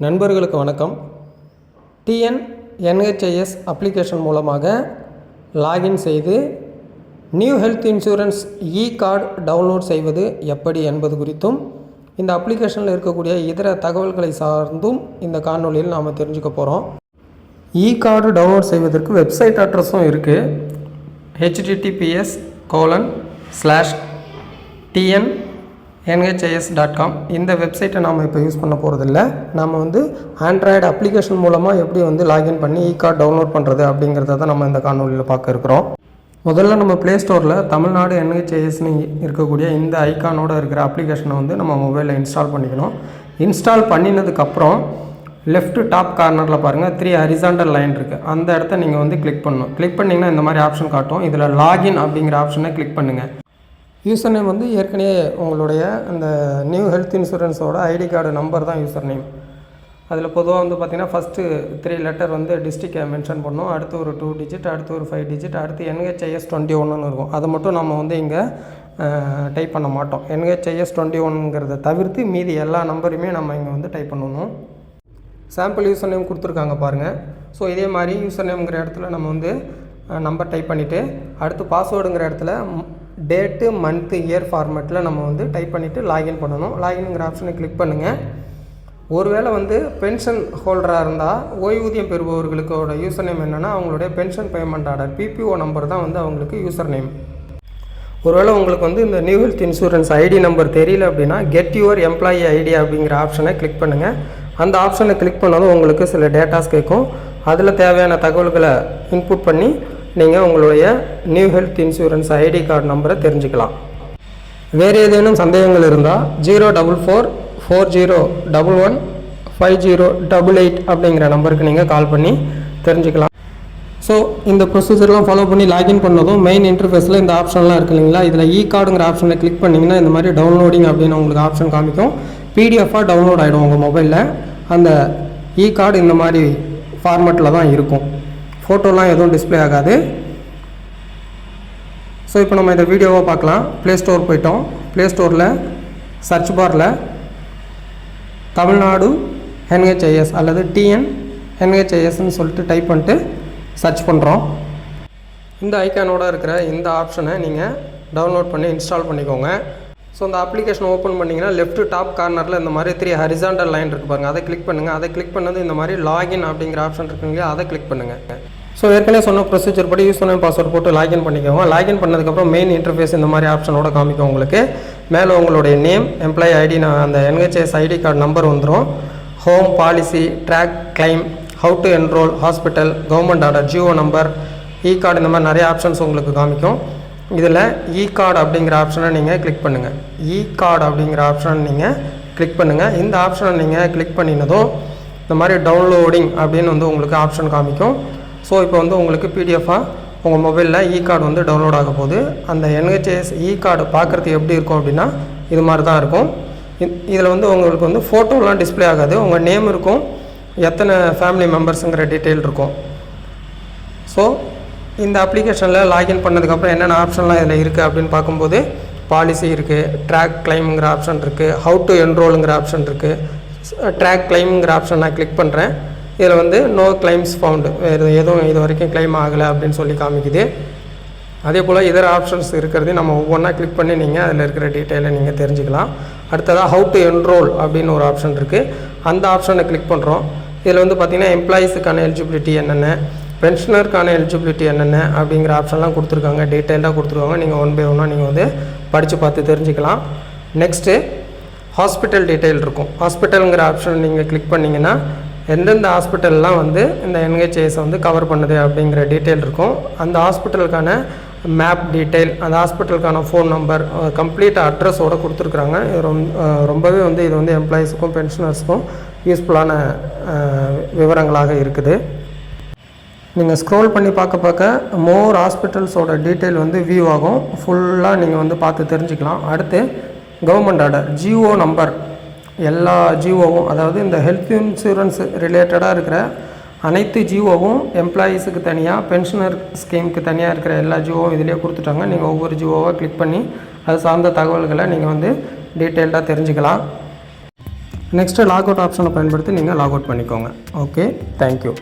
நண்பர்களுக்கு வணக்கம். TN NHIS application மூலமாக லாகின் செய்து new health insurance e card download செய்வது எப்படி என்பது குறித்தும் இந்த அப்ளிகேஷனில் இருக்கக்கூடிய இதர தகவல்களை சார்ந்தும் இந்த காணொலியில் நாம் தெரிஞ்சுக்க போகிறோம் இ கார்டு டவுன்லோட் செய்வதற்கு வெப்சைட் அட்ரஸும் இருக்குது HTTPS colon slash TN NHIS dot com இந்த வெப்சைட்டை நாம் இப்போ யூஸ் பண்ண போகிறதில்ல நம்ம வந்து ஆண்ட்ராய்டு அப்ளிகேஷன் மூலமாக எப்படி வந்து லாகின் பண்ணி இ கார்டு டவுன்லோட் பண்ணுறது அப்படிங்கிறத தான் நம்ம இந்த காணொலியில் பார்க்க இருக்கிறோம். முதல்ல நம்ம ப்ளே ஸ்டோரில் தமிழ்நாடு என்ஹெச்ஐஎஸ்னு இருக்கக்கூடிய இந்த ஐக்கானோட இருக்கிற அப்ளிகேஷனை வந்து நம்ம மொபைலில் இன்ஸ்டால் பண்ணிக்கணும். இன்ஸ்டால் பண்ணினதுக்கப்புறம் லெஃப்ட் டாப் கார்னரில் பாருங்கள் த்ரீ ஹரிசாண்டல் லைன் இருக்குது அந்த இடத்த நீங்கள் வந்து கிளிக் பண்ணணும். கிளிக் பண்ணிங்கன்னா இந்த மாதிரி ஆப்ஷன் காட்டும். இதில் லாகின் அப்படிங்கிற ஆப்ஷனை கிளிக் பண்ணுங்கள் யூசர் நேம் வந்து ஏற்கனவே உங்களுடைய அந்த நியூ ஹெல்த் இன்சூரன்ஸோட ஐடி கார்டு நம்பர் தான் யூசர் நேம் அதில் பொதுவாக வந்து பார்த்திங்கன்னா ஃபஸ்ட்டு த்ரீ லெட்டர் வந்து டிஸ்ட்ரிக்டை மென்ஷன் பண்ணோம் அடுத்து ஒரு டூ டிஜிட் அடுத்து ஒரு ஃபைவ் டிஜிட் அடுத்து என்ஹெச்ஐஎஸ் டுவெண்ட்டி ஒன்னு இருக்கும். அதை மட்டும் நம்ம வந்து இங்கே டைப் பண்ண மாட்டோம். என்ஹெச்ஐஎஸ் டுவெண்ட்டி ஒன்ங்கிறத தவிர்த்து மீதி எல்லா நம்பருமே நம்ம இங்கே வந்து டைப் பண்ணணும். சாம்பிள் யூசர் நேம் கொடுத்துருக்காங்க பாருங்கள் ஸோ இதே மாதிரி யூசர் நேம்ங்கிற இடத்துல நம்ம வந்து நம்பர் டைப் பண்ணிவிட்டு அடுத்து பாஸ்வேர்டுங்கிற இடத்துல டேட்டு மந்த்து இயர் ஃபார்மேட்டில் நம்ம வந்து டைப் பண்ணிவிட்டு லாகின் பண்ணணும். லாகின்ங்கிற ஆப்ஷனை கிளிக் பண்ணுங்கள் ஒருவேளை வந்து பென்ஷன் ஹோல்டராக இருந்தால் ஓய்வூதியம் பெறுபவர்களுக்கோட யூசர் நேம் என்னென்னா அவங்களுடைய pension payment order PPO number தான் வந்து அவங்களுக்கு யூசர் நேம் ஒருவேளை உங்களுக்கு வந்து இந்த new health insurance ID number தெரியல அப்படின்னா கெட் யுவர் எம்ப்ளாயி ஐடி அப்படிங்கிற ஆப்ஷனை கிளிக் பண்ணுங்கள் அந்த ஆப்ஷனை கிளிக் பண்ணதும் உங்களுக்கு சில டேட்டாஸ் கேட்கும். அதில் தேவையான தகவல்களை இன்புட் பண்ணி நீங்கள் உங்களுடைய new health insurance ID card நம்பரை தெரிஞ்சுக்கலாம். வேறு ஏதேனும் சந்தேகங்கள் இருந்தால் zero double four four zero double one five zero double eight அப்படிங்கிற நம்பருக்கு நீங்கள் கால் பண்ணி தெரிஞ்சுக்கலாம். ஸோ இந்த ப்ரொசீஜர்லாம் ஃபாலோ பண்ணி லாகின் பண்ணதும் மெயின் இன்டர்ஃபேஸில் இந்த ஆப்ஷன்லாம் இருக்கு இல்லைங்களா? இதில் இ e கார்டுங்கிற ஆப்ஷனை கிளிக் பண்ணிங்கன்னா இந்த மாதிரி டவுன்லோடிங் அப்படின்னு உங்களுக்கு ஆப்ஷன் காமிக்கும். பிடிஎஃபாக டவுன்லோட் ஆகிடும் உங்கள் மொபைலில் அந்த e இ கார்டு இந்த மாதிரி ஃபார்மெட்டில் தான் இருக்கும். ஃபோட்டோலாம் எதுவும் டிஸ்ப்ளே ஆகாது. ஸோ இப்போ நம்ம இந்த வீடியோவை பார்க்கலாம். ப்ளே ஸ்டோர் போயிட்டோம். ப்ளே ஸ்டோரில் சர்ச் பாரில் தமிழ்நாடு என்ஹெச்ஐஎஸ் அல்லது டிஎன் என்ஹெச்ஐஎஸ்ன்னு சொல்லிட்டு டைப் பண்ணிட்டு சர்ச் பண்ணுறோம் இந்த ஐக்கானோட இருக்கிற இந்த ஆப்ஷனை நீங்கள் டவுன்லோட் பண்ணி இன்ஸ்டால் பண்ணிக்கோங்க. ஸோ அந்த அப்ளிகேஷன் ஓப்பன் பண்ணிங்கன்னா லெஃப்ட் டாப் கார்னரில் இந்த மாதிரி த்ரீ ஹரிசாண்டல் லைன் இருக்கு பாருங்கள் அதை கிளிக் பண்ணுங்கள் அதை கிளிக் பண்ணது இந்த மாதிரி லாகின் அப்படிங்கிற ஆப்ஷன் இருக்குங்க அதை கிளிக் பண்ணுங்கள் ஸோ ஏற்கனவே சொன்ன ப்ரொசீஜர் படி யூஸ் பண்ண பாஸ்வேர்ட் போட்டு லாகின் பண்ணிக்கோங்க. லாகின் பண்ணதுக்கப்புறம் மெயின் இன்டர்ஃபேஸ் இந்த மாதிரி ஆப்ஷனோட காமிக்கும் உங்களுக்கு. மேலே உங்களுடைய நேம் எம்ப்ளாயி ஐடி அந்த என்ஹெச்எஸ் ஐடி கார்டு நம்பர் வந்துடும் home policy track claim how to enroll hospital government order GO number e card இந்த மாதிரி நிறைய ஆப்ஷன்ஸ் உங்களுக்கு காமிக்கும். இதில் இ கார்டு அப்படிங்கிற ஆப்ஷனை நீங்கள் கிளிக் பண்ணுங்கள் இ கார்டு அப்படிங்கிற ஆப்ஷனை நீங்கள் கிளிக் பண்ணுங்கள் இந்த ஆப்ஷனை நீங்கள் கிளிக் பண்ணினதும் இந்த மாதிரி டவுன்லோடிங் அப்படின்னு வந்து உங்களுக்கு ஆப்ஷன் காமிக்கும். ஸோ இப்போ வந்து உங்களுக்கு பிடிஎஃபாக உங்கள் மொபைலில் இ கார்டு வந்து டவுன்லோட் ஆக போகுது. அந்த என்ஹெச்எஸ் இ கார்டு பார்க்குறதுக்கு எப்படி இருக்கும் அப்படின்னா இது மாதிரி தான் இருக்கும். இதில் வந்து உங்களுக்கு வந்து ஃபோட்டோலாம் டிஸ்ப்ளே ஆகாது. உங்கள் நேம் இருக்கும். எத்தனை ஃபேமிலி மெம்பர்ஸுங்கிற டீட்டெயில் இருக்கும். ஸோ இந்த அப்ளிகேஷனில் லாகின் பண்ணதுக்கப்புறம் என்னென்ன ஆப்ஷன்லாம் இதில் இருக்குது அப்படின்னு பார்க்கும்போது பாலிசி இருக்குது ட்ராக் கிளைம்ங்கிற ஆப்ஷன் இருக்குது ஹவு டு என்ரோலுங்கிற ஆப்ஷன் இருக்குது ட்ராக் கிளைம்ங்கிற ஆப்ஷன் நான் கிளிக் பண்ணுறேன் இதில் வந்து நோ கிளைம்ஸ் ஃபவுண்டு வேறு எதுவும் இது வரைக்கும் கிளைம் ஆகலை அப்படின்னு சொல்லி காமிக்குது. அதே போல் இதர ஆப்ஷன்ஸ் இருக்கிறதையும் நம்ம ஒவ்வொன்றா கிளிக் பண்ணி நீங்கள் அதில் இருக்கிற டீட்டெயிலை நீங்கள் தெரிஞ்சுக்கலாம். அடுத்ததாக ஹவு டு என்ரோல் அப்படின்னு ஒரு ஆப்ஷன் இருக்குது அந்த ஆப்ஷனை கிளிக் பண்ணுறோம். இதில் வந்து பார்த்திங்கன்னா எம்ப்ளாயீஸுக்கான எலிஜிபிலிட்டி என்னென்ன பென்ஷனருக்கான எலிஜிபிலிட்டி என்னென்ன அப்படிங்கிற ஆப்ஷன்லாம் கொடுத்துருக்காங்க. டீட்டெயிலாக கொடுத்துருவாங்க நீங்கள் ஒன் பை ஒன்னாக நீங்கள் வந்து படித்து பார்த்து தெரிஞ்சுக்கலாம். நெக்ஸ்ட்டு ஹாஸ்பிட்டல் டீட்டெயில் இருக்கும். ஹாஸ்பிட்டலுங்கிற ஆப்ஷன் நீங்கள் கிளிக் பண்ணிங்கன்னா எந்தெந்த ஹாஸ்பிட்டல்லாம் வந்து இந்த என்ஹெச்ஏஎஸை வந்து கவர் பண்ணுது அப்படிங்கிற டீட்டெயில் இருக்கும். அந்த ஹாஸ்பிட்டலுக்கான மேப் டீட்டெயில் அந்த ஹாஸ்பிட்டலுக்கான ஃபோன் நம்பர் கம்ப்ளீட் அட்ரஸோடு கொடுத்துருக்குறாங்க. இது ரொம்பவே வந்து இது வந்து எம்ப்ளாயீஸுக்கும் பென்ஷனர்ஸுக்கும் யூஸ்ஃபுல்லான விவரங்களாக இருக்குது. நீங்கள் ஸ்க்ரோல் பண்ணி பார்க்க பார்க்க மோர் ஹாஸ்பிட்டல்ஸோட டீட்டெயில் வந்து வியூ ஆகும். ஃபுல்லாக நீங்கள் வந்து பார்த்து தெரிஞ்சுக்கலாம். அடுத்து கவர்மெண்ட் ஆர்டர் ஜிஓ நம்பர் எல்லா ஜிஓவும் அதாவது இந்த ஹெல்த் இன்சூரன்ஸ் ரிலேட்டடாக இருக்கிற அனைத்து ஜிஓவும் எம்ப்ளாயீஸுக்கு தனியாக பென்ஷனர் ஸ்கீமுக்கு தனியாக இருக்கிற எல்லா ஜிஓவும் இதிலே கொடுத்துட்டாங்க. நீங்கள் ஒவ்வொரு ஜிஓவாக கிளிக் பண்ணி அது சார்ந்த தகவல்களை நீங்கள் வந்து டீட்டெயில்டாக தெரிஞ்சுக்கலாம். நெக்ஸ்ட்டு லாக் அவுட் ஆப்ஷனை பயன்படுத்தி நீங்கள் லாக் அவுட் பண்ணிக்கோங்க ஓகே தேங்க்யூ